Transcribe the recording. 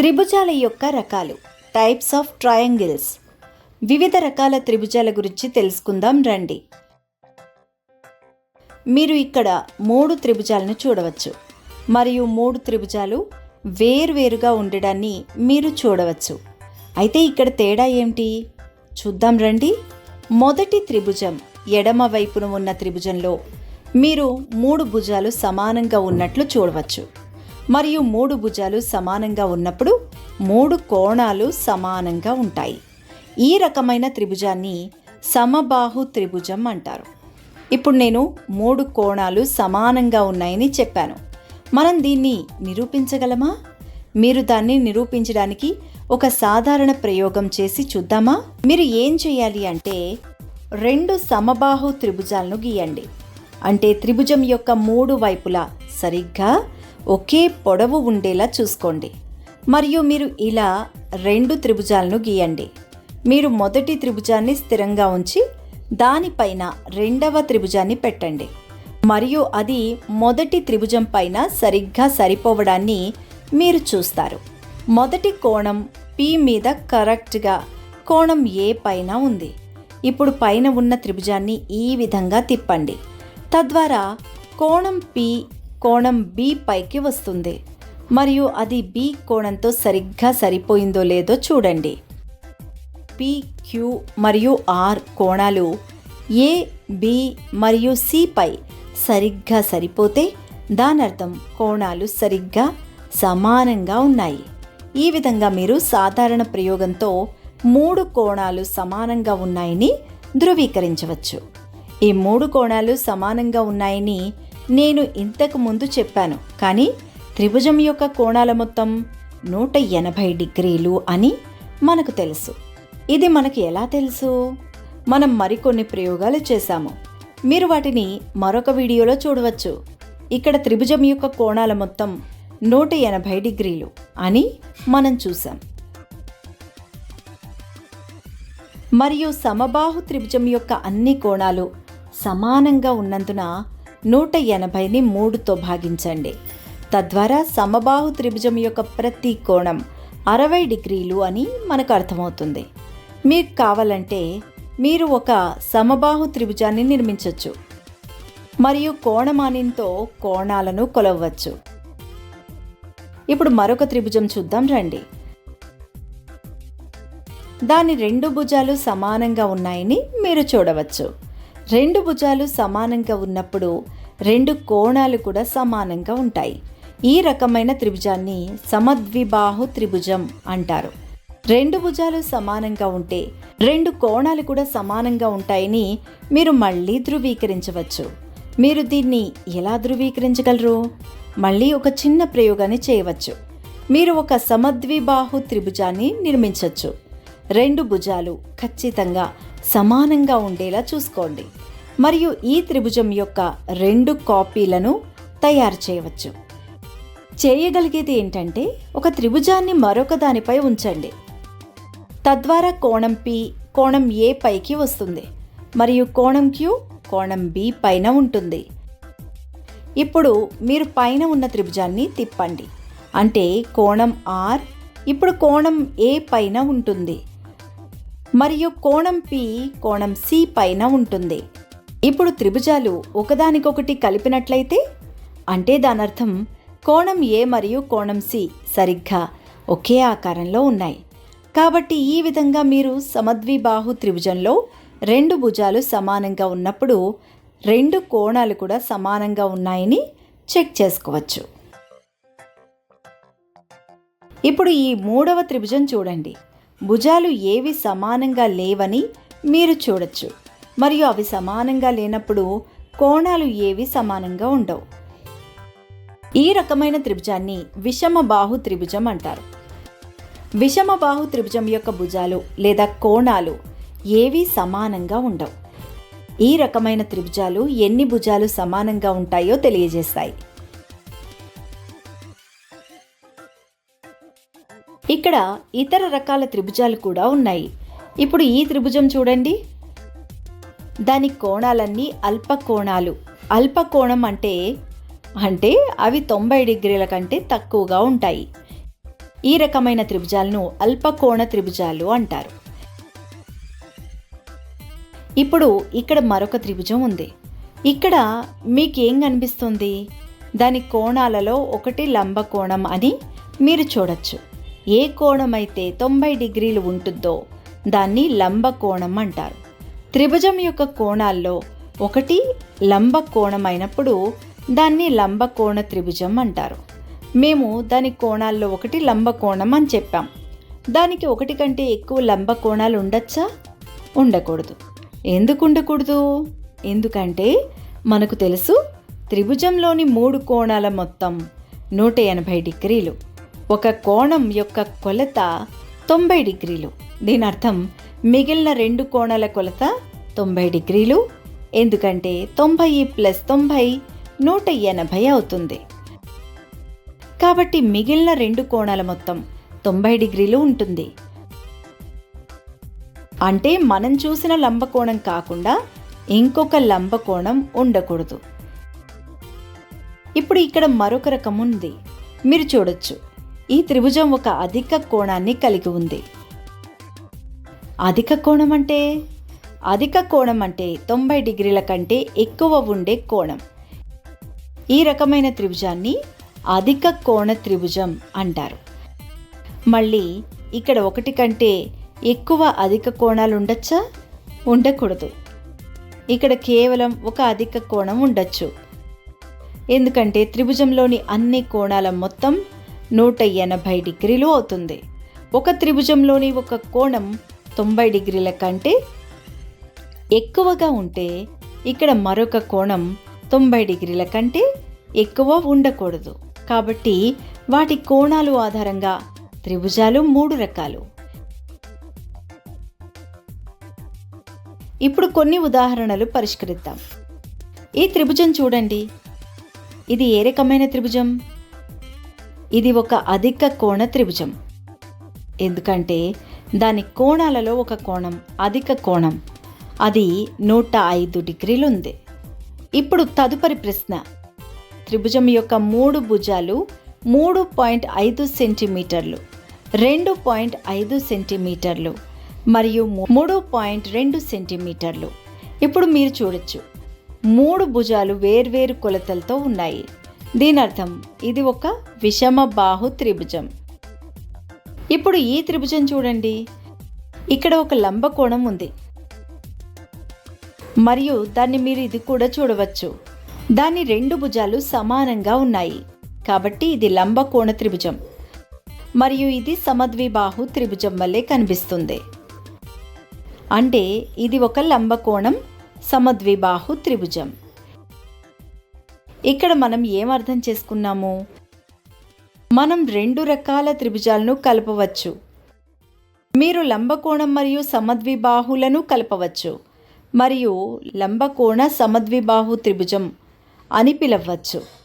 త్రిభుజాల యొక్క రకాలు types of triangles వివిధ రకాల త్రిభుజాల గురించి తెలుసుకుందాం రండి. మీరు ఇక్కడ మూడు త్రిభుజాలను చూడవచ్చు. మరియు మూడు త్రిభుజాలు వేరువేరుగా ఉండడాన్ని మీరు చూడవచ్చు. అయితే ఇక్కడ తేడా ఏమిటి? చూద్దాం రండి. మొదటి త్రిభుజం ఎడమ వైపున ఉన్న త్రిభుజంలో మీరు మూడు భుజాలు సమానంగా ఉన్నట్లు చూడవచ్చు. మరియు మూడు భుజాలు సమానంగా ఉన్నప్పుడు మూడు కోణాలు సమానంగా ఉంటాయి. ఈ రకమైన త్రిభుజాన్ని సమబాహు త్రిభుజం అంటారు. ఇప్పుడు నేను మూడు కోణాలు సమానంగా ఉన్నాయని చెప్పాను. మనం దీన్ని నిరూపించగలమా? మీరు దాన్ని నిరూపించడానికి ఒక సాధారణ ప్రయోగం చేసి చూద్దామా? మీరు ఏం చేయాలి అంటే రెండు సమబాహు త్రిభుజాలను గీయండి. అంటే త్రిభుజం యొక్క మూడు వైపులా సరిగ్గా ఒకే పొడవు ఉండేలా చూసుకోండి. మరియు మీరు ఇలా రెండు త్రిభుజాలను గీయండి. మీరు మొదటి త్రిభుజాన్ని స్థిరంగా ఉంచి దానిపైన రెండవ త్రిభుజాన్ని పెట్టండి. మరియు అది మొదటి త్రిభుజం పైన సరిగ్గా సరిపోవడాన్ని మీరు చూస్తారు. మొదటి కోణం పి మీద కరెక్ట్గా కోణం ఏ పైన ఉంది. ఇప్పుడు పైన ఉన్న త్రిభుజాన్ని ఈ విధంగా తిప్పండి. తద్వారా కోణం పి కోణం బి పైకి వస్తుంది. మరియు అది బి కోణంతో సరిగ్గా సరిపోయిందో లేదో చూడండి. పి క్యూ మరియు ఆర్ కోణాలు ఏ బి మరియు సి పై సరిగ్గా సరిపోతే దానర్థం కోణాలు సరిగ్గా సమానంగా ఉన్నాయి. ఈ విధంగా మీరు సాధారణ ప్రయోగంతో మూడు కోణాలు సమానంగా ఉన్నాయని ధృవీకరించవచ్చు. ఈ మూడు కోణాలు సమానంగా ఉన్నాయని నేను ఇంతకు ముందు చెప్పాను. కానీ త్రిభుజం యొక్క కోణాల మొత్తం నూట ఎనభై డిగ్రీలు అని మనకు తెలుసు. ఇది మనకు ఎలా తెలుసు? మనం మరికొన్ని ప్రయోగాలు చేశాము. మీరు వాటిని మరొక వీడియోలో చూడవచ్చు. ఇక్కడ త్రిభుజం యొక్క కోణాల మొత్తం నూట ఎనభై డిగ్రీలు అని మనం చూసాం మరియు సమబాహు త్రిభుజం యొక్క అన్ని కోణాలు సమానంగా ఉన్నందున నూట ఎనభైని మూడుతో భాగించండి. తద్వారా సమబాహు త్రిభుజం యొక్క ప్రతి కోణం అరవై డిగ్రీలు అని మనకు అర్థమవుతుంది. మీకు కావాలంటే మీరు ఒక సమబాహు త్రిభుజాన్ని నిర్మించవచ్చు మరియు కోణమానింతో కోణాలను కొలవచ్చు ఇప్పుడు మరొక త్రిభుజం చూద్దాం రండి. దాని రెండు భుజాలు సమానంగా ఉన్నాయని మీరు చూడవచ్చు. రెండు భుజాలు సమానంగా ఉన్నప్పుడు రెండు కోణాలు కూడా సమానంగా ఉంటాయి. ఈ రకమైన త్రిభుజాన్ని సమద్విబాహు త్రిభుజం అంటారు. రెండు భుజాలు సమానంగా ఉంటే రెండు కోణాలు కూడా సమానంగా ఉంటాయని మీరు మళ్ళీ ధృవీకరించవచ్చు. మీరు దీన్ని ఎలా ధృవీకరించగలరు? మళ్ళీ ఒక చిన్న ప్రయోగాన్ని చేయవచ్చు. మీరు ఒక సమద్విబాహు త్రిభుజాన్ని నిర్మించవచ్చు. రెండు భుజాలు ఖచ్చితంగా సమానంగా ఉండేలా చూసుకోండి. మరియు ఈ త్రిభుజం యొక్క రెండు కాపీలను తయారు చేయవచ్చు. చేయగలిగేది ఏంటంటే ఒక త్రిభుజాన్ని మరొక దానిపై ఉంచండి. తద్వారా కోణం పి కోణం ఏ పైకి వస్తుంది. మరియు కోణం క్యూ కోణం బి పైన ఉంటుంది. ఇప్పుడు మీరు పైన ఉన్న త్రిభుజాన్ని తిప్పండి. అంటే కోణం ఆర్ ఇప్పుడు కోణం ఏ పైన ఉంటుంది. మరియు కోణం పి కోణం సి పైన ఉంటుంది. ఇప్పుడు త్రిభుజాలు ఒకదానికొకటి కలిపినట్లయితే? అంటే దానర్థం కోణం ఏ మరియు కోణం సి సరిగ్గా ఒకే ఆకారంలో ఉన్నాయి. కాబట్టి ఈ విధంగా మీరు సమద్విబాహు త్రిభుజంలో రెండు భుజాలు సమానంగా ఉన్నప్పుడు రెండు కోణాలు కూడా సమానంగా ఉన్నాయని చెక్ చేసుకోవచ్చు. ఇప్పుడు ఈ మూడవ త్రిభుజం చూడండి. భుజాలు ఏవి సమానంగా లేవని మీరు చూడొచ్చు. మరియు అవి సమానంగా లేనప్పుడు కోణాలు ఏవి సమానంగా ఉండవు. ఈ రకమైన త్రిభుజాన్ని విషమ బాహు త్రిభుజం అంటారు. విషమ బాహు త్రిభుజం యొక్క భుజాలు లేదా కోణాలు ఏవి సమానంగా ఉండవు. ఈ రకమైన త్రిభుజాలు ఎన్ని భుజాలు సమానంగా ఉంటాయో తెలియజేస్తాయి. ఇక్కడ ఇతర రకాల త్రిభుజాలు కూడా ఉన్నాయి. ఇప్పుడు ఈ త్రిభుజం చూడండి. దాని కోణాలన్నీ అల్ప కోణాలు అల్ప కోణం అంటే అంటే అవి తొంభై డిగ్రీల కంటే తక్కువగా ఉంటాయి. ఈ రకమైన త్రిభుజాలను అల్పకోణ త్రిభుజాలు అంటారు. ఇప్పుడు ఇక్కడ మరొక త్రిభుజం ఉంది. ఇక్కడ మీకేం కనిపిస్తుంది? దాని కోణాలలో ఒకటి లంబకోణం అని మీరు చూడొచ్చు. ఏ కోణం అయితే తొంభై డిగ్రీలు ఉంటుందో దాన్ని లంబకోణం అంటారు. త్రిభుజం యొక్క కోణాల్లో ఒకటి లంబ కోణం అయినప్పుడు దాన్ని లంబకోణ త్రిభుజం అంటారు. మేము దాని కోణాల్లో ఒకటి లంబకోణం అని చెప్పాం. దానికి ఒకటి కంటే ఎక్కువ లంబ కోణాలు ఉండొచ్చా? ఉండకూడదు. ఎందుకు ఉండకూడదు? ఎందుకంటే మనకు తెలుసు త్రిభుజంలోని మూడు కోణాల మొత్తం నూట ఎనభై డిగ్రీలు. ఒక కోణం యొక్క కొలత తొంభై డిగ్రీలు. దీని అర్థం మిగిలిన రెండు కోణాల కొలత తొంభై డిగ్రీలు. ఎందుకంటే తొంభై ప్లస్ తొంభై నూట ఎనభై అవుతుంది. కాబట్టి మిగిలిన రెండు కోణాల మొత్తం తొంభై డిగ్రీలు ఉంటుంది. అంటే మనం చూసిన లంబకోణం కాకుండా ఇంకొక లంబకోణం ఉండకూడదు. ఇప్పుడు ఇక్కడ మరొక రకం ఉంది. మీరు చూడొచ్చు. ఈ త్రిభుజం ఒక అధిక కోణాన్ని కలిగి ఉంది. అధిక కోణం అంటే? అధిక కోణం అంటే తొంభై డిగ్రీల కంటే ఎక్కువ ఉండే కోణం. ఈ రకమైన త్రిభుజాన్ని అధిక కోణ త్రిభుజం అంటారు. మళ్ళీ ఇక్కడ ఒకటి కంటే ఎక్కువ అధిక కోణాలు ఉండొచ్చా? ఉండకూడదు. ఇక్కడ కేవలం ఒక అధిక కోణం ఉండొచ్చు. ఎందుకంటే త్రిభుజంలోని అన్ని కోణాల మొత్తం నూట ఎనభై డిగ్రీలు అవుతుంది. ఒక త్రిభుజంలోని ఒక కోణం తొంభై డిగ్రీల కంటే ఎక్కువగా ఉంటే ఇక్కడ మరొక కోణం తొంభై డిగ్రీల కంటే ఎక్కువ ఉండకూడదు. కాబట్టి వాటి కోణాలు ఆధారంగా త్రిభుజాలు మూడు రకాలు. ఇప్పుడు కొన్ని ఉదాహరణలు పరిష్కరిద్దాం. ఈ త్రిభుజం చూడండి. ఇది ఏ రకమైన త్రిభుజం? ఇది ఒక అధిక కోణ త్రిభుజం. ఎందుకంటే దాని కోణాలలో ఒక కోణం అధిక కోణం. అది నూట ఐదు డిగ్రీలు ఉంది ఇప్పుడు తదుపరి ప్రశ్న. త్రిభుజం యొక్క మూడు భుజాలు మూడు పాయింట్ ఐదు సెంటీమీటర్లు రెండు పాయింట్ ఐదు సెంటీమీటర్లు మరియు మూడు పాయింట్ రెండు సెంటీమీటర్లు. ఇప్పుడు మీరు చూడొచ్చు. మూడు భుజాలు వేర్వేరు కొలతలతో ఉన్నాయి. దీని అర్థం ఇది ఒక విషమ బాహు త్రిభుజం. ఇప్పుడు ఈ త్రిభుజం చూడండి. ఇక్కడ ఒక లంబకోణం ఉంది. మరియు దాన్ని మీరు ఇది కూడా చూడవచ్చు. దాని రెండు భుజాలు సమానంగా ఉన్నాయి. కాబట్టి ఇది లంబకోణ త్రిభుజం. మరియు ఇది సమద్విబాహు త్రిభుజం వల్లే కనిపిస్తుంది. అంటే ఇది ఒక లంబకోణం సమద్విబాహు త్రిభుజం. ఇక్కడ మనం ఏం అర్థం చేసుకున్నాము? మనం రెండు రకాల త్రిభుజాలను కలపవచ్చు. మీరు లంబకోణం మరియు సమద్విబాహులను కలపవచ్చు. మరియు లంబకోణ సమద్విబాహు త్రిభుజం అని పిలవచ్చు.